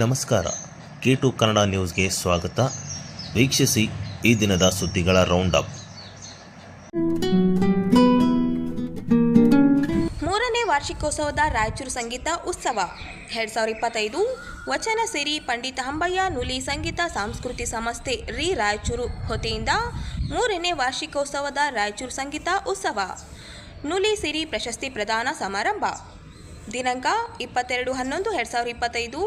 ನಮಸ್ಕಾರ. K to Kannada ನ್ಯೂಸ್ಗೆ ಸ್ವಾಗತ. ವೀಕ್ಷಿಸಿ ಈ ದಿನದ ಸುದ್ದಿಗಳ ರೌಂಡ್ ಅಪ್ ಮೂರನೇ ವಾರ್ಷಿಕೋತ್ಸವದ ರಾಯಚೂರು ಸಂಗೀತ ಉತ್ಸವ. ಎರಡು ಸಾವಿರದ ಇಪ್ಪತ್ತೈದು ವಚನ ಸಿರಿ ಪಂಡಿತ ಹಂಬಯ್ಯ ನುಲಿ ಸಂಗೀತ ಸಂಸ್ಕೃತಿ ಸಂಸ್ಥೆ ರಿ ರಾಯಚೂರು ಹೊತೆಯಿಂದ ಮೂರನೇ ವಾರ್ಷಿಕೋತ್ಸವದ ರಾಯಚೂರು ಸಂಗೀತ ಉತ್ಸವ. ನುಲಿ ಸಿರಿ ಪ್ರಶಸ್ತಿ ಪ್ರದಾನ ಸಮಾರಂಭ. ದಿನಾಂಕ ಇಪ್ಪತ್ತೆರಡು ಹನ್ನೊಂದು, ಎರಡು ಸಾವಿರದ ಇಪ್ಪತ್ತೈದು,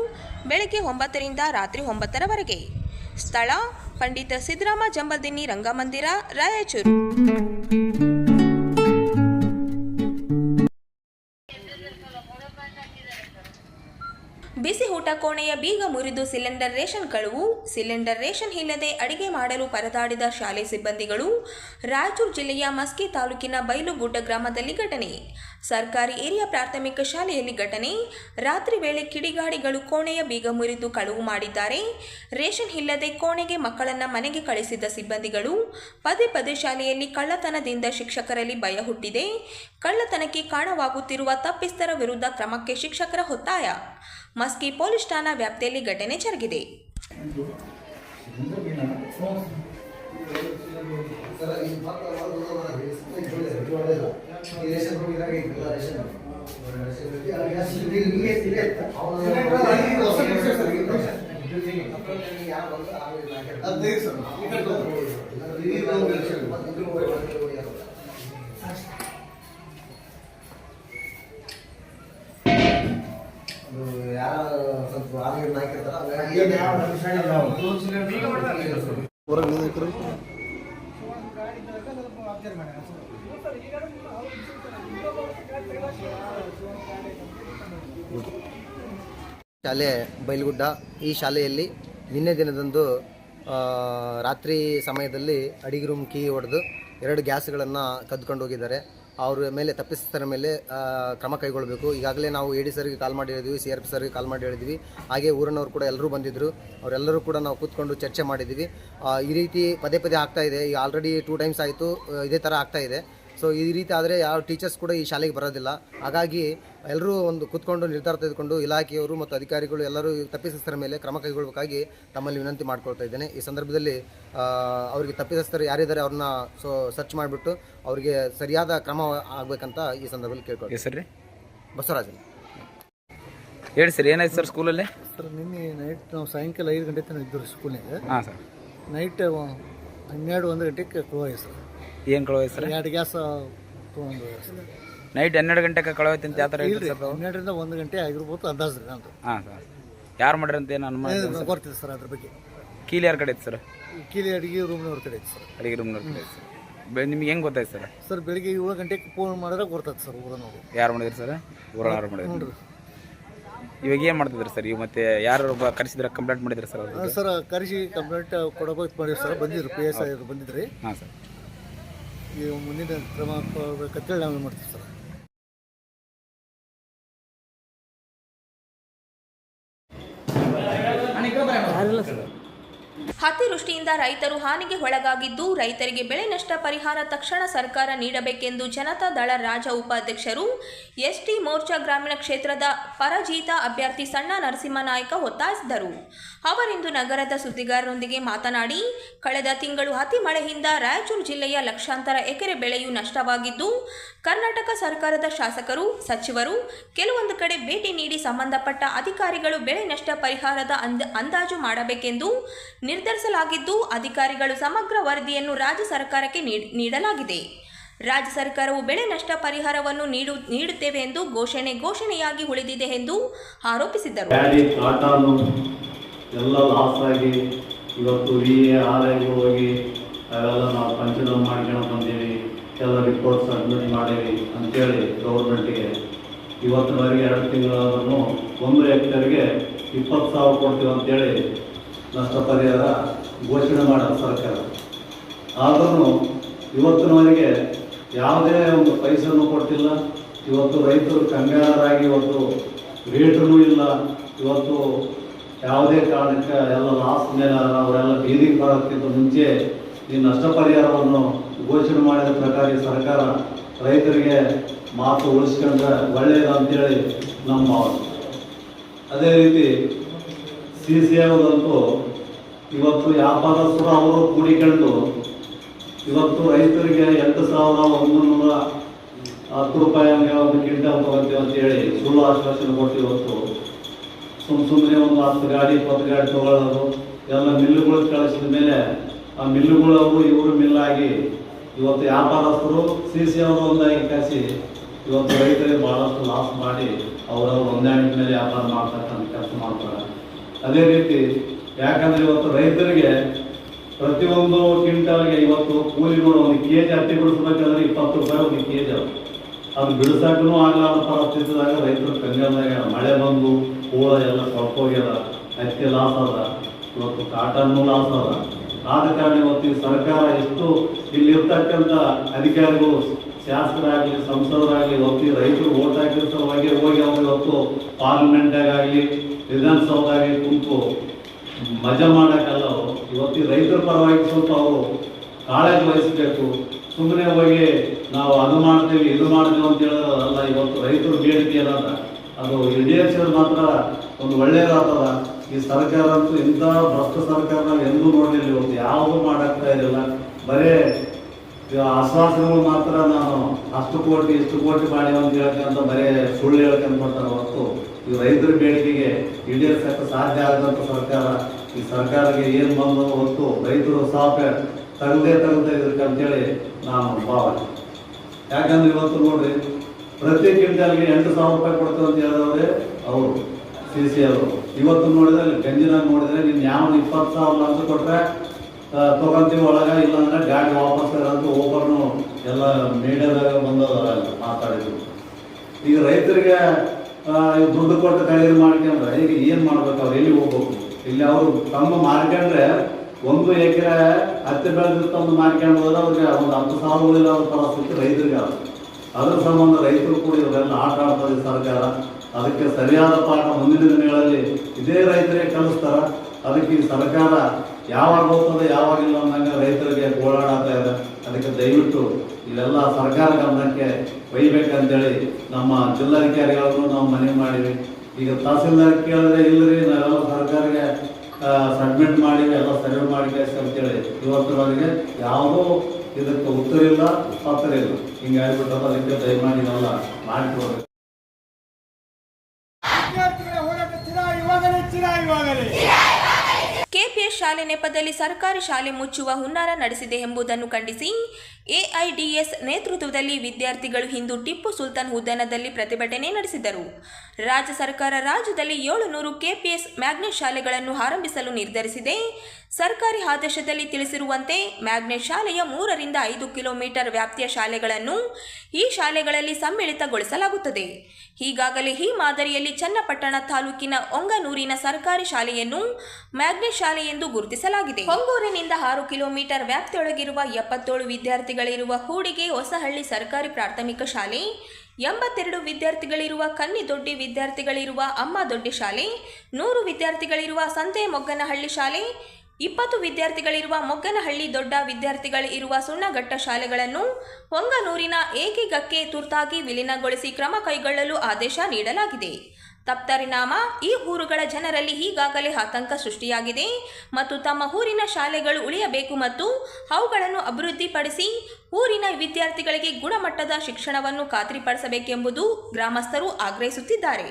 ಬೆಳಗ್ಗೆ ಒಂಬತ್ತರಿಂದ ರಾತ್ರಿ ಒಂಬತ್ತರವರೆಗೆ. ಸ್ಥಳ, ಪಂಡಿತ ಸಿದ್ದರಾಮ ಜಂಬಲ್ದಿನ್ನಿ ರಂಗಮಂದಿರ, ರಾಯಚೂರು. ಬಿಸಿ ಊಟ ಕೋಣೆಯ ಬೀಗ ಮುರಿದು ಸಿಲಿಂಡರ್ ರೇಷನ್ ಕಳುವು, ಸಿಲಿಂಡರ್ ರೇಷನ್ ಇಲ್ಲದೆ ಅಡಿಗೆ ಮಾಡಲು ಪರದಾಡಿದ ಶಾಲೆ ಸಿಬ್ಬಂದಿಗಳು, ರಾಯಚೂರು ಜಿಲ್ಲೆಯ ಮಸ್ಕಿ ತಾಲೂಕಿನ ಬೈಲುಗುಡ್ಡ ಗ್ರಾಮದಲ್ಲಿ ಘಟನೆ. ಸರ್ಕಾರಿ ಹಿರಿಯ ಪ್ರಾಥಮಿಕ ಶಾಲೆಯಲ್ಲಿ ಘಟನೆ. ರಾತ್ರಿ ವೇಳೆ ಕಿಡಿಗಾಡಿಗಳು ಕೋಣೆಯ ಬೀಗ ಮುರಿದು ಕಳುವು ಮಾಡಿದ್ದಾರೆ. ರೇಷನ್ ಇಲ್ಲದೆ ಕೋಣೆಗೆ ಮಕ್ಕಳನ್ನ ಮನೆಗೆ ಕಳಿಸಿದ ಸಿಬ್ಬಂದಿಗಳು, ಪದೇ ಪದೇ ಶಾಲೆಯಲ್ಲಿ ಕಳ್ಳತನದಿಂದ ಶಿಕ್ಷಕರಲ್ಲಿ ಭಯ ಹುಟ್ಟಿದೆ. ಕಳ್ಳತನಕ್ಕೆ ಕಾರಣವಾಗುತ್ತಿರುವ ತಪ್ಪಿಸ್ತರ ವಿರುದ್ಧ ಕ್ರಮಕ್ಕೆ ಶಿಕ್ಷಕರ ಒತ್ತಾಯ. ಮಸ್ಕಿ ಪೊಲೀಸ್ ಠಾಣಾ ವ್ಯಾಪ್ತಿಯಲ್ಲಿ ಘಟನೆ ಜರುಗಿದೆ. ಯಾರು ಶಾಲೆ ಬೈಲ್ಗುಡ್ಡ ಈ ಶಾಲೆಯಲ್ಲಿ ನಿನ್ನೆ ದಿನದಂದು ರಾತ್ರಿ ಸಮಯದಲ್ಲಿ ಅಡಿಗೆ ರೂಮ್ ಕೀ ಹೊಡೆದು ಎರಡು ಗ್ಯಾಸ್ಗಳನ್ನು ಕದ್ಕೊಂಡು ಹೋಗಿದ್ದಾರೆ ಅವ್ರ ಮೇಲೆ ತಪ್ಪಿಸ್ತರ ಮೇಲೆ ಕ್ರಮ ಕೈಗೊಳ್ಳಬೇಕು. ಈಗಾಗಲೇ ನಾವು ಎ ಡಿ ಸರ್ಗೆ ಕಾಲ್ ಮಾಡಿ ಹೇಳಿದ್ವಿ ಸಿ ಆರ್ ಪಿ ಸರ್ಗೆ ಕಾಲ್ ಮಾಡಿ ಹೇಳಿದ್ವಿ. ಹಾಗೆ ಊರಿನವ್ರು ಕೂಡ ಎಲ್ಲರೂ ಬಂದಿದ್ದರು ಅವರೆಲ್ಲರೂ ಕೂಡ ನಾವು ಕೂತ್ಕೊಂಡು ಚರ್ಚೆ ಮಾಡಿದ್ದೀವಿ ಈ ರೀತಿ ಪದೇ ಪದೇ ಆಗ್ತಾ ಇದೆ. ಈಗ ಆಲ್ರೆಡಿ ಟೂ ಟೈಮ್ಸ್ ಆಯಿತು ಇದೇ ಥರ ಆಗ್ತಾ ಇದೆ. ಸೊ ಈ ರೀತಿ ಆದರೆ ಯಾವ ಟೀಚರ್ಸ್ ಕೂಡ ಈ ಶಾಲೆಗೆ ಬರೋದಿಲ್ಲ. ಹಾಗಾಗಿ ಎಲ್ಲರೂ ಒಂದು ಕೂತ್ಕೊಂಡು ನಿರ್ಧಾರ ತೆಗೆದುಕೊಂಡು ಇಲಾಖೆಯವರು ಮತ್ತು ಅಧಿಕಾರಿಗಳು ಎಲ್ಲರೂ ಈ ತಪ್ಪಿತಸ್ಥರ ಮೇಲೆ ಕ್ರಮ ಕೈಗೊಳ್ಳಬೇಕಾಗಿ ತಮ್ಮಲ್ಲಿ ವಿನಂತಿ ಮಾಡ್ಕೊಳ್ತಾ ಇದ್ದೇನೆ. ಈ ಸಂದರ್ಭದಲ್ಲಿ ಅವರಿಗೆ ತಪ್ಪಿತಸ್ಥರು ಯಾರಿದ್ದಾರೆ ಅವ್ರನ್ನ ಸೊ ಸರ್ಚ್ ಮಾಡಿಬಿಟ್ಟು ಅವರಿಗೆ ಸರಿಯಾದ ಕ್ರಮ ಆಗಬೇಕಂತ ಈ ಸಂದರ್ಭದಲ್ಲಿ ಕೇಳ್ಕೊಳ್ತೀವಿ ಸರ್ ರೀ. ಬಸವರಾಜನ್. ಹೇಳಿ ಸರ್ ಏನಾಯ್ತು ಸರ್ ಸ್ಕೂಲಲ್ಲಿ ಸರ್ ನಿನ್ನೆ ನೈಟ್ ನಾವು ಸಾಯಂಕಾಲ ಐದು ಗಂಟೆ ತನಕ ಇದ್ದರು ಸ್ಕೂಲಿಗೆ ಹಾಂ ಸರ್. ನೈಟ್ ಹನ್ನೆರಡು ಒಂದು ಗಂಟೆಗೆ ಕಳುವಾಯಿ ಸರ್. ಏನು ಕಳವಾಯ್ತು ಸರ್? ಎರಡು ಗ್ಯಾಸ್ ತೊಗೊಂಡು ಸರ್. ನೈಟ್ ಹನ್ನೆರಡು ಗಂಟೆಗೆ ಕಳವಾಯ್ತು ಅಂತ ಯಾವ ಥರ ಹೇಳ್ರಿ ಸರ್ ಹನ್ನೆರಡರಿಂದ ಒಂದು ಗಂಟೆ ಆಗಿರ್ಬೋದು ಅಂದಾಜು ರೀ ನಂದು ಹಾಂ ಸರ್. ಯಾರು ಮಾಡ್ರಿ ಅಂತ ಏನು ಅನುಮಾನ ಇದೆ ಸರ್? ಗೊತ್ತಿದೆ ಸರ್ ಅದ್ರ ಬಗ್ಗೆ. ಕೀಲಿ ಯಾರ ಕಡೆ ಐತೆ ಸರ್? ಕೀಲಿ ಅಡಿಗೆ ರೂಮ್ನವ್ರ ಕಡೆ ಐತೆ ಸರ್. ಅಡಿಗೆ ರೂಮ್ನವ್ರ ಕಡೆ ಐತೆ ಸರ್. ಬೆ- ನಿಮ್ಗೆ ಹೆಂಗೆ ಗೊತ್ತಾಯ್ತು ಸರ್? ಸರ್ ಬೆಳಿಗ್ಗೆ ಏಳು ಗಂಟೆಗೆ ಫೋನ್ ಮಾಡಿದ್ರೆ ಗೊತ್ತಾಯ್ತು ಸರ್ ಊರನವರು ಯಾರು ಮಾಡಿದ್ರು ಸರ್? ಊರಲ್ಲಿ ಯಾರು ಮಾಡಿದ್ರು? ಇವಾಗ ಏನು ಮಾಡ್ತಿದ್ರು ಸರ್? ಇವ್ ಮತ್ತೆ ಯಾರು ಒಬ್ಬ ಕರೆಸಿದ್ರೆ ಕಂಪ್ಲೇಂಟ್ ಮಾಡಿದ್ರು ಸರ್ ಸರ್ ಕರೆಸಿ ಕಂಪ್ಲೇಂಟ್ ಕೊಡಬೇಕು ಮಾಡಿದ್ರು ಸರ್ ಬಂದಿದ್ರು ಪಿ ಎಸ್ ಐ ಬಂದಿದ್ರಿ. ಹಾಂ ಸರ್. ಈಗ ಮುಂದಿನ ಕ್ರಮ ಕೊಡ್ಬೇಕಂತೇಳಿ ನಾವು ಮಾಡ್ತೀವಿ ಸರ್? ಅತಿವೃಷ್ಟಿಯಿಂದ ರೈತರು ಹಾನಿಗೆ ಒಳಗಾಗಿದ್ದು ರೈತರಿಗೆ ಬೆಳೆ ನಷ್ಟ ಪರಿಹಾರ ತಕ್ಷಣ ಸರ್ಕಾರ ನೀಡಬೇಕೆಂದು ಜನತಾ ದಳ ರಾಜ್ಯ ಉಪಾಧ್ಯಕ್ಷರು ಎಸ್ಟಿ ಮೋರ್ಚಾ ಗ್ರಾಮೀಣ ಕ್ಷೇತ್ರದ ಪರಜೀತ ಅಭ್ಯರ್ಥಿ ಸಣ್ಣ ನರಸಿಂಹನಾಯಕ ಒತ್ತಾಯಿಸಿದರು. ಅವರಿಂದು ನಗರದ ಸುದ್ದಿಗಾರರೊಂದಿಗೆ ಮಾತನಾಡಿ, ಕಳೆದ ತಿಂಗಳು ಅತಿ ಮಳೆಯಿಂದ ರಾಯಚೂರು ಜಿಲ್ಲೆಯ ಲಕ್ಷಾಂತರ ಎಕರೆ ಬೆಳೆಯು ನಷ್ಟವಾಗಿದ್ದು ಕರ್ನಾಟಕ ಸರ್ಕಾರದ ಶಾಸಕರು, ಸಚಿವರು ಕೆಲವೊಂದು ಕಡೆ ಭೇಟಿ ನೀಡಿ ಸಂಬಂಧಪಟ್ಟ ಅಧಿಕಾರಿಗಳು ಬೆಳೆ ನಷ್ಟ ಪರಿಹಾರದ ಅಂದ, ಅಂದಾಜು ಮಾಡಬೇಕೆಂದು ನಿರ್ಧರಿಸಲಾಗಿದ್ದು, ಅಧಿಕಾರಿಗಳು ಸಮಗ್ರ ವರದಿಯನ್ನು ರಾಜ್ಯ ಸರ್ಕಾರಕ್ಕೆ ನೀಡ್- ನೀಡಲಾಗಿದೆ. ರಾಜ್ಯ ಸರ್ಕಾರವು ಬೆಳೆ ನಷ್ಟ ಪರಿಹಾರವನ್ನು ನೀಡು, ನೀಡುತ್ತೇವೆ ಎಂದು ಘೋಷಣೆ, ಘೋಷಣೆಯಾಗಿ ಉಳಿದಿದೆ ಎಂದು ಆರೋಪಿಸಿದರು ಎಲ್ಲ ಲಾಸ್ ಆಗಿ ಇವತ್ತು ಹೋಗಿ, ಅವೆಲ್ಲ ನಾವು ಎಲ್ಲ ರಿಪೋರ್ಟ್ ಸಬ್ಮಿಟ್ ಮಾಡೀವಿ ಅಂತೇಳಿ ಗೌರ್ಮೆಂಟಿಗೆ ಇವತ್ತಿನವರೆಗೆ ಎರಡು ತಿಂಗಳಾದ್ರೂ ಒಂದು ಹೆಕ್ಟರ್ಗೆ ಇಪ್ಪತ್ತು ಸಾವಿರ ಕೊಡ್ತೀವಿ ಅಂತೇಳಿ ನಷ್ಟ ಪರಿಹಾರ ಘೋಷಣೆ ಮಾಡೋದು ಸರ್ಕಾರ. ಆದರೂ ಇವತ್ತಿನವರೆಗೆ ಯಾವುದೇ ಒಂದು ಪೈಸೆನೂ ಕೊಟ್ಟಿಲ್ಲ. ಇವತ್ತು ರೈತರು ಕಂಗಾಲರಾಗಿ ಇವತ್ತು ರೇಟೂ ಇಲ್ಲ. ಇವತ್ತು ಯಾವುದೇ ಕಾರಣಕ್ಕೆ ಎಲ್ಲ ಲಾಸ್ ಮೇಲೆ ಅವರೆಲ್ಲ ಬೀದಿಗೆ ಬರೋಕ್ಕಿಂತ ಮುಂಚೆ ಈ ನಷ್ಟ ಪರಿಹಾರವನ್ನು ಘೋಷಣೆ ಮಾಡಿದ ಪ್ರಕಾರ ಸರ್ಕಾರ ರೈತರಿಗೆ ಮಾತು ಉಳಿಸ್ಕೊಂಡ್ರೆ ಒಳ್ಳೆಯದು ಅಂತೇಳಿ ನಮ್ಮ ಅದೇ ರೀತಿ ಸಿ ಸಿ ಎಂತೂ ಇವತ್ತು ವ್ಯಾಪಾರಸ್ಥರು ಅವರು ಕೂಡಿಕೊಂಡು ಇವತ್ತು ರೈತರಿಗೆ ಎಂಟು ಸಾವಿರದ ಒಂಬೈನೂರ ಹತ್ತು ರೂಪಾಯಿ ಹಂಗೆ ಒಂದು ಕ್ವಿಂಟಲ್ ತಗೋತೀವಿ ಅಂತ ಹೇಳಿ ಸುಳ್ಳು ಆಶ್ವಾಸನೆ ಕೊಟ್ಟು ಇವತ್ತು ಸುಮ್ಮ ಸುಮ್ಮನೆ ಒಂದು ಹತ್ತು ಗಾಡಿ ಇಪ್ಪತ್ತು ಗಾಡಿ ತಗೊಳ್ಳೋದು ಎಲ್ಲ ಮಿಲ್ಲುಗಳು ಕಳಿಸಿದ ಮೇಲೆ ಆ ಮಿಲ್ಲುಗಳು ಅವು ಇವರು ಮಿಲ್ಲಾಗಿ ಇವತ್ತು ವ್ಯಾಪಾರಸ್ಥರು ಸಿ ಸಿ ಅವರು ಒಂದಾಗಿ ಕಸಿ ಇವತ್ತು ರೈತರಿಗೆ ಭಾಳಷ್ಟು ಲಾಸ್ ಮಾಡಿ ಅವರವ್ರ ಹೊಂದಾಣಿಕೆ ಮೇಲೆ ವ್ಯಾಪಾರ ಮಾಡ್ತಕ್ಕಂಥ ಕೆಲಸ ಮಾಡ್ತಾರೆ. ಅದೇ ರೀತಿ ಯಾಕಂದ್ರೆ ಇವತ್ತು ರೈತರಿಗೆ ಪ್ರತಿಯೊಂದು ಕ್ವಿಂಟಲ್ಗೆ ಇವತ್ತು ಕೂಲಿಗಳು ಒಂದು ಕೆ ಜಿ ಹತ್ತಿ ಬಿಡಿಸ್ಬೇಕಂದ್ರೆ ಇಪ್ಪತ್ತು ರೂಪಾಯಿ ಒಂದು ಕೆ ಜಿ ಅದು ಬಿಡಿಸಕ್ಕೂ ಆಗಲಾರ್ದ ಪರಿಸ್ಥಿತಿದಾಗ ರೈತರು ಕಂಗಾಲಾಗ್ಯಾರ ಮಳೆ ಬಂದು ಹೂಳ ಎಲ್ಲ ಕೊಳ್ಕೋಗ್ಯದ, ಹತ್ತಿ ಲಾಸ್ ಅದ, ಇವತ್ತು ಕಾಟನ್ನು ಲಾಸ್ ಅದ. ಆದ ಕಾರಣ ಇವತ್ತು ಸರ್ಕಾರ ಎಷ್ಟು ಇಲ್ಲಿರ್ತಕ್ಕಂಥ ಅಧಿಕಾರಿಗಳು ಶಾಸಕರಾಗಲಿ, ಸಂಸದರಾಗಲಿ ಈ ರೈತರು ಓಟ್ ಹಾಕಿರೋ ಸಲುವಾಗಿ ಹೋಗಿ ಅವರು ಇವತ್ತು ಪಾರ್ಲಿಮೆಂಟಾಗಲಿ ವಿಧಾನಸೌಧಾಗಲಿ ಕುಂತು ಮಜಾ ಮಾಡೋಕ್ಕಲ್ಲ ಇವತ್ತು ರೈತರ ಪರವಾಗಿ ಸ್ವಲ್ಪ ಅವರು ಕಾಳಜಿ ವಹಿಸಬೇಕು. ಸುಮ್ಮನೆ ಹೋಗಿ ನಾವು ಅದು ಮಾಡ್ತೀವಿ, ಇದು ಮಾಡ್ತೀವಿ ಅಂತ ಹೇಳೋದಲ್ಲ, ಇವತ್ತು ರೈತರು ಬೇಡಿಕೆ ಏನದ ಅದು ಈಡೇರಿಸಿದ್ರೆ ಮಾತ್ರ ಒಂದು ಒಳ್ಳೇದಾಗ್ತದ ಈ ಸರ್ಕಾರ ಅಂತೂ ಇಂಥ ಭ್ರಷ್ಟ ಸರ್ಕಾರ ನಾವು ಎಂದೂ ನೋಡಲಿಲ್ಲ ಇವತ್ತು. ಯಾವುದು ಮಾಡಾಗ್ತಾ ಇರಲಿಲ್ಲ. ಬರೇ ಆಶ್ವಾಸನೆಗಳು ಮಾತ್ರ ನಾನು ಅಷ್ಟು ಕೋಟಿ, ಇಷ್ಟು ಕೋಟಿ ಮಾಡಿ ಅಂತ ಹೇಳ್ಕೊಂತ ಬರೇ ಸುಳ್ಳು ಹೇಳ್ಕೊಂತ ಬರ್ತಾರೆ ಹೊರತು ಈ ರೈತರ ಬೇಡಿಕೆಗೆ ಈಡೇರಿಸಕ್ಕೆ ಸಾಧ್ಯ ಆಗದಂತ ಸರ್ಕಾರ, ಈ ಸರ್ಕಾರಕ್ಕೆ ಏನು ಬಂದ ಹೊತ್ತು ರೈತರು ಸಾಫ್ಟ್ವೇರ್ ತಗದೇ ತಗದೇ ಇದಕ್ಕೆ ಅಂತೇಳಿ ನಾನು ಭಾವನೆ. ಯಾಕಂದ್ರೆ ಇವತ್ತು ನೋಡ್ರಿ, ಪ್ರತಿ ಕ್ವಿಂಟಲ್ಗೆ ಎಂಟು ಸಾವಿರ ರೂಪಾಯಿ ಕೊಡ್ತೇವೆ ಅಂತ ಹೇಳಿದವ್ರೆ ಅವರು. ಸಿ ಅವರು ಇವತ್ತು ನೋಡಿದ್ರೆ ಅಲ್ಲಿ ಗಂಜಿನಾಗ ನೋಡಿದ್ರೆ ನೀನು ಯಾವ ಇಪ್ಪತ್ತು ಸಾವಿರ ಅಂತ ಕೊಟ್ರೆ ಆ, ತಗೊಂತೀವಿ ಒಳಗ ಇಲ್ಲಾಂದ್ರೆ ಗಾಡಿ ವಾಪಸ್ ಅಂತ ಓಪರ್ನು ಎಲ್ಲ ಮೀಡಿಯಾದಾಗ ಬಂದವರ ಮಾತಾಡಿದ್ರು. ಈಗ ರೈತರಿಗೆ ದುಡ್ಡು ಕೊಟ್ಟು ಖರೀದಿ ಮಾಡ್ಕೊಂಡ್ರೆ ಈಗ ಏನ್ ಮಾಡ್ಬೇಕು ಅವ್ರು? ಎಲ್ಲಿ ಹೋಗ್ಬೇಕು? ಇಲ್ಲಿ ಅವರು ತಮ್ಮ ಮಾರ್ಕೊಂಡ್ರೆ ಒಂದು ಎಕರೆ ಹತ್ತಿ ಬೆಳೆದ ತಂದು ಮಾರ್ಕೊಂಡು ಹೋದ್ರೆ ಅವ್ರಿಗೆ ಒಂದು ಹತ್ತು ಸಾವಿರ ಉಳಿಲ್ಲ ಅವ್ರ ಪರಿಸ್ಥಿತಿ ರೈತರಿಗೆ. ಅದ್ರ ಸಂಬಂಧ ರೈತರು ಕೂಡ ಇವರೆಲ್ಲ ಆಟ ಆಡ್ತಾರೆ ಸರ್ಕಾರ. ಅದಕ್ಕೆ ಸರಿಯಾದ ಪಾಠ ಮುಂದಿನ ದಿನಗಳಲ್ಲಿ ಇದೇ ರೈತರೇ ಕಲಿಸ್ತಾರ. ಅದಕ್ಕೆ ಸರ್ಕಾರ ಯಾವಾಗ ಹೋಗ್ತದೆ ಯಾವಾಗಿಲ್ಲ ಅನ್ನಂಗೆ ರೈತರಿಗೆ ಗೋಳಾಡ್ತಾ ಇದೆ. ಅದಕ್ಕೆ ದಯವಿಟ್ಟು ಇಲ್ಲೆಲ್ಲ ಸರ್ಕಾರ ಗಮನಕ್ಕೆ ಒಯ್ಬೇಕಂತೇಳಿ ನಮ್ಮ ಜಿಲ್ಲಾಧಿಕಾರಿಗಳನ್ನು ನಾವು ಮನವಿ ಮಾಡಿವಿ ಈಗ ತಹಸೀಲ್ದಾರ್ ಕೇಳಿದ್ರೆ ಇಲ್ಲರಿ ನಾವೆಲ್ಲ ಸರ್ಕಾರಕ್ಕೆ ಸಬ್ಮಿಟ್ ಮಾಡಿ, ಎಲ್ಲ ಸರ್ವೆ ಮಾಡಿ ಅಂತೇಳಿ ಇವತ್ತರವರೆಗೆ ಯಾವುದೂ ಇದಕ್ಕೆ ಉತ್ತರ ಇಲ್ಲ ಪತ್ರ ಇಲ್ಲ. ಹಿಂಗಾಗ್ಬಿಟ್ಟದ ಅದಕ್ಕೆ ದಯಮಾಡಿ ನಾವೆಲ್ಲ ಮಾಡಿಕೊಡ್ಬೇಕು ಕೆಪಿಎಸ್ ಶಾಲೆ ನೆಪದಲ್ಲಿ ಸರ್ಕಾರಿ ಶಾಲೆ ಮುಚ್ಚುವ ಹುನ್ನಾರ ನಡೆಸಿದೆ ಎಂಬುದನ್ನು ಖಂಡಿಸಿ ಎಐಡಿಎಸ್ ನೇತೃತ್ವದಲ್ಲಿ ವಿದ್ಯಾರ್ಥಿಗಳು ಹಿಂದೂ ಟಿಪ್ಪು ಸುಲ್ತಾನ್ ಉದ್ಯಾನದಲ್ಲಿ ಪ್ರತಿಭಟನೆ ನಡೆಸಿದರು. ರಾಜ್ಯ ಸರ್ಕಾರ ರಾಜ್ಯದಲ್ಲಿ ಏಳುನೂರು ಕೆಪಿಎಸ್ ಮ್ಯಾಗ್ನೆಟ್ ಶಾಲೆಗಳನ್ನು ಆರಂಭಿಸಲು ನಿರ್ಧರಿಸಿದೆ. ಸರ್ಕಾರಿ ಆದೇಶದಲ್ಲಿ ತಿಳಿಸಿರುವಂತೆ ಮ್ಯಾಗ್ನೆಟ್ ಶಾಲೆಯ ಮೂರರಿಂದ ಐದು ಕಿಲೋಮೀಟರ್ ವ್ಯಾಪ್ತಿಯ ಶಾಲೆಗಳನ್ನು ಈ ಶಾಲೆಗಳಲ್ಲಿ ಸಮ್ಮಿಳಿತಗೊಳಿಸಲಾಗುತ್ತದೆ. ಈಗಾಗಲೇ ಈ ಮಾದರಿಯಲ್ಲಿ ಚನ್ನಪಟ್ಟಣ ತಾಲೂಕಿನ ಒಂಗನೂರಿನ ಸರ್ಕಾರಿ ಶಾಲೆಯನ್ನು ಮ್ಯಾಗ್ನೆಟ್ ಶಾಲೆ ಎಂದು ಗುರುತಿಸಲಾಗಿದೆ. ಹೊಂಗೂರಿನಿಂದ ಆರು ಕಿಲೋಮೀಟರ್ ವ್ಯಾಪ್ತಿಯೊಳಗಿರುವ ಎಪ್ಪತ್ತೇಳು ವಿದ್ಯಾರ್ಥಿಗಳಿರುವ ಹೂಡಿಗೆ ಹೊಸಹಳ್ಳಿ ಸರ್ಕಾರಿ ಪ್ರಾಥಮಿಕ ಶಾಲೆ, ಎಂಬತ್ತೆರಡು ವಿದ್ಯಾರ್ಥಿಗಳಿರುವ ಕನ್ನಿದೊಡ್ಡಿ ವಿದ್ಯಾರ್ಥಿಗಳಿರುವ ಅಮ್ಮ ದೊಡ್ಡಿ ಶಾಲೆ, ನೂರು ವಿದ್ಯಾರ್ಥಿಗಳಿರುವ ಸಂತೆ ಮೊಗ್ಗನಹಳ್ಳಿ ಶಾಲೆ ಇಪ್ಪತ್ತು ವಿದ್ಯಾರ್ಥಿಗಳಿರುವ ಮೊಗ್ಗನಹಳ್ಳಿ ದೊಡ್ಡ ವಿದ್ಯಾರ್ಥಿಗಳಿರುವ ಸುಣ್ಣಘಟ್ಟ ಶಾಲೆಗಳನ್ನು ಹೊಂಗನೂರಿನ ಏಕೀಗಕ್ಕೆ ತುರ್ತಾಗಿ ವಿಲೀನಗೊಳಿಸಿ ಕ್ರಮ ಕೈಗೊಳ್ಳಲು ಆದೇಶ ನೀಡಲಾಗಿದೆ. ತಪ್ತರಿನಾಮ ಈ ಊರುಗಳ ಜನರಲ್ಲಿ ಈಗಾಗಲೇ ಆತಂಕ ಸೃಷ್ಟಿಯಾಗಿದೆ ಮತ್ತು ತಮ್ಮ ಊರಿನ ಶಾಲೆಗಳು ಉಳಿಯಬೇಕು ಮತ್ತು ಅವುಗಳನ್ನು ಅಭಿವೃದ್ಧಿಪಡಿಸಿ ಊರಿನ ವಿದ್ಯಾರ್ಥಿಗಳಿಗೆ ಗುಣಮಟ್ಟದ ಶಿಕ್ಷಣವನ್ನು ಖಾತ್ರಿಪಡಿಸಬೇಕೆಂಬುದು ಗ್ರಾಮಸ್ಥರು ಆಗ್ರಹಿಸುತ್ತಿದ್ದಾರೆ.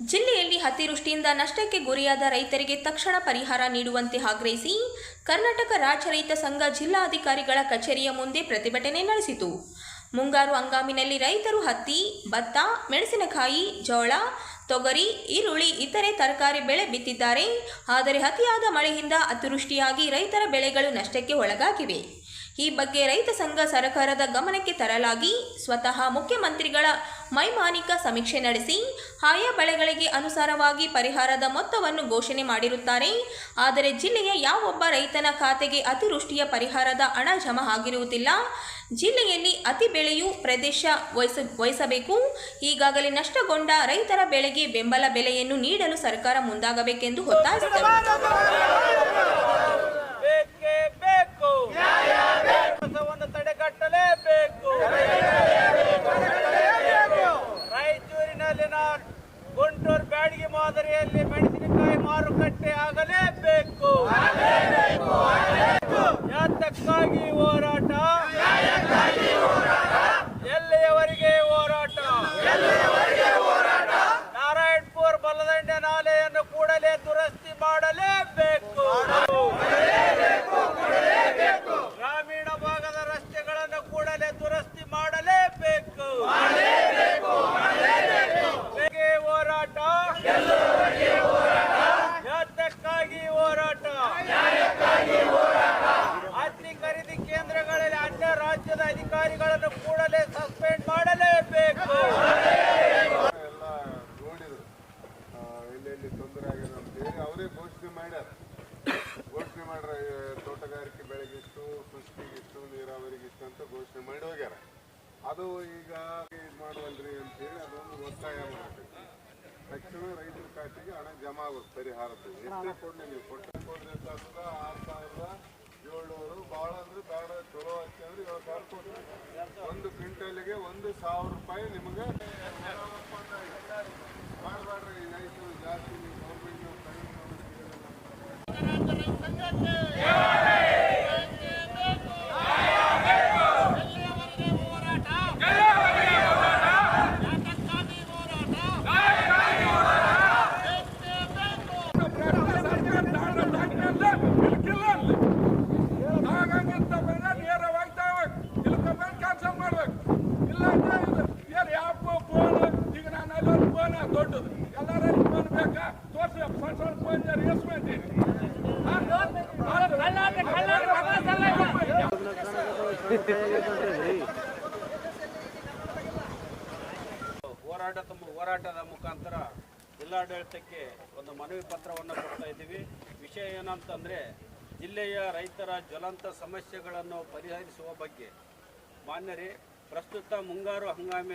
ಜಿಲ್ಲೆಯಲ್ಲಿ ಅತಿವೃಷ್ಟಿಯಿಂದ ನಷ್ಟಕ್ಕೆ ಗುರಿಯಾದ ರೈತರಿಗೆ ತಕ್ಷಣ ಪರಿಹಾರ ನೀಡುವಂತೆ ಆಗ್ರಹಿಸಿ ಕರ್ನಾಟಕ ರಾಜ್ಯ ರೈತ ಸಂಘ ಜಿಲ್ಲಾಧಿಕಾರಿಗಳ ಕಚೇರಿಯ ಮುಂದೆ ಪ್ರತಿಭಟನೆ ನಡೆಸಿತು. ಮುಂಗಾರು ಹಂಗಾಮಿನಲ್ಲಿ ರೈತರು ಹತ್ತಿ, ಭತ್ತ, ಮೆಣಸಿನಕಾಯಿ, ಜೋಳ, ತೊಗರಿ, ಈರುಳ್ಳಿ, ಇತರೆ ತರಕಾರಿ ಬೆಳೆ ಬಿತ್ತಿದ್ದಾರೆ. ಆದರೆ ಅತಿಯಾದ ಮಳೆಯಿಂದ ಅತಿವೃಷ್ಟಿಯಾಗಿ ರೈತರ ಬೆಳೆಗಳು ನಷ್ಟಕ್ಕೆ ಒಳಗಾಗಿವೆ. ಈ ಬಗ್ಗೆ ರೈತ ಸಂಘ ಸರ್ಕಾರದ ಗಮನಕ್ಕೆ ತರಲಾಗಿ ಸ್ವತಃ ಮುಖ್ಯಮಂತ್ರಿಗಳ ಮೈಮಾನಿಕ ಸಮೀಕ್ಷೆ ನಡೆಸಿ ಆಯಾ ಬೆಳೆಗಳಿಗೆ ಅನುಸಾರವಾಗಿ ಪರಿಹಾರದ ಮೊತ್ತವನ್ನು ಘೋಷಣೆ ಮಾಡಿರುತ್ತಾರೆ. ಆದರೆ ಜಿಲ್ಲೆಯ ಯಾವೊಬ್ಬ ರೈತನ ಖಾತೆಗೆ ಅತಿವೃಷ್ಟಿಯ ಪರಿಹಾರದ ಹಣ ಜಮಾ ಆಗಿರುವುದಿಲ್ಲ. ಜಿಲ್ಲೆಯಲ್ಲಿ ಅತಿ ಬೆಳೆಯು ಪ್ರದೇಶ ವಹಿಸ, ವಹಿಸಬೇಕು. ಈಗಾಗಲೇ ನಷ್ಟಗೊಂಡ ರೈತರ ಬೆಳೆಗೆ ಬೆಂಬಲ ಬೆಲೆಯನ್ನು ನೀಡಲು ಸರ್ಕಾರ ಮುಂದಾಗಬೇಕೆಂದು ಒತ್ತಾಯಿಸಿದರು. ರಾಯಚೂರಿನಲ್ಲಿನ ಗುಂಟೂರು ಬ್ಯಾಡಗಿ ಮಾದರಿಯಲ್ಲಿ ಮೆಣಸಿನಕಾಯಿ ಮಾರುಕಟ್ಟೆ ಆಗಲೇಬೇಕು. ಯಾತಕ್ಕಾಗಿ ಹೋರಾಟ ಎಲ್ಲಿಯವರೆಗೆ ಹೋರಾಟ ನಾರಾಯಣಪುರ ಬಲದಂಡೆ ನಾಲೆಯನ್ನು ಕೂಡಲೇ ದುರಸ್ತಿ ಮಾಡಲೇಬೇಕು ಗ್ರಾಮೀಣ ಭಾಗದ ರಸ್ತೆಗಳನ್ನು ಕೂಡಲೇ ದುರಸ್ತಿ ಮಾಡಲೇಬೇಕು ಬೇಗೆ ಹೋರಾಟ ಯಾತಕ್ಕಾಗಿ ಹೋರಾಟ ಹತ್ತಿ ಖರೀದಿ ಕೇಂದ್ರಗಳಲ್ಲಿ ಅನ್ಯ ರಾಜ್ಯದ ಅಧಿಕಾರಿಗಳನ್ನು ಕೂಡಲೇ ಸಸ್ಪೆಂಡ್ ಮಾಡಲೇಬೇಕು ಎಲ್ಲ ನೋಡಿದ್ರು ಆ, ಎಲ್ಲೆಲ್ಲಿ ತೊಂದರೆ ಆಗಿದೆ ಅಂತೇಳಿ ಅವರೇ ಘೋಷಣೆ ಮಾಡ್ಯಾರ. ಘೋಷಣೆ ಮಾಡ್ರ ತೋಟಗಾರಿಕೆ ಬೆಳೆಗಿಷ್ಟು ಕೃಷಿಗಿಷ್ಟು ನೀರಾವರಿಗಿಷ್ಟು ಅಂತ ಘೋಷಣೆ ಮಾಡಿ ಹೋಗ್ಯಾರ. ಅದು ಈಗ ಇದು ಮಾಡುವಲ್ರಿ ಅಂತೇಳಿ ಅದೊಂದು ಒತ್ತಾಯ ಮಾಡಬೇಕು. ತಕ್ಷಣ ರೈತರ ಖಾತೆಗೆ ಹಣ ಜಮಾ ಆಗುತ್ತೆ ಪರಿಹಾರದ ಎಷ್ಟೇ ಕೊಡಲಿ ನೀವು ಕೊಟ್ಟರೆ ಕೊಡ್ರಿ ಅಂತ ಆರು ಸಾವಿರದ ಏಳ್ನೂರು. ಭಾಳ ಅಂದ್ರೆ ಬೇಡ, ಚಲೋ ಹಚ್ಚಿ ಅಂದ್ರೆ ಏಳು ಸಾವಿರ ಕೊಡ್ರಿ ಒಂದು ಕ್ವಿಂಟಲ್ಗೆ ಒಂದು ಸಾವಿರ ರೂಪಾಯಿ ನಿಮಗೆ ರೈತರು ಜಾಸ್ತಿ ನೀವು ಗೌರ್ಮೆಂಟ್ ಕಡಿಮೆ ಮಾಡ್ತೀರಲ್ಲ. ದೊಡ್ಡದು ಎಲ್ಲರೂ ಫೋನ್ ಬೇಕಾ ತೋರಿಸಿ ಸಣ್ಣ ಸಣ್ಣ ಫೋನ್ ಎಸ್ಕೊಂತೀನಿ ಹೋರಾಟ ತುಂಬ ಹೋರಾಟದ ಮುಖಾಂತರ ಜಿಲ್ಲಾಡಳಿತಕ್ಕೆ ಒಂದು ಮನವಿ ಪತ್ರವನ್ನು ಕೊಡ್ತಾ ಇದ್ದೀವಿ. ವಿಷಯ ಏನಂತಂದರೆ, ಜಿಲ್ಲೆಯ ರೈತರ ಜ್ವಲಂತ ಸಮಸ್ಯೆಗಳನ್ನು ಪರಿಹರಿಸುವ ಬಗ್ಗೆ. ಮಾನ್ಯರೇ, ಪ್ರಸ್ತುತ ಮುಂಗಾರು ಹಂಗಾಮಿ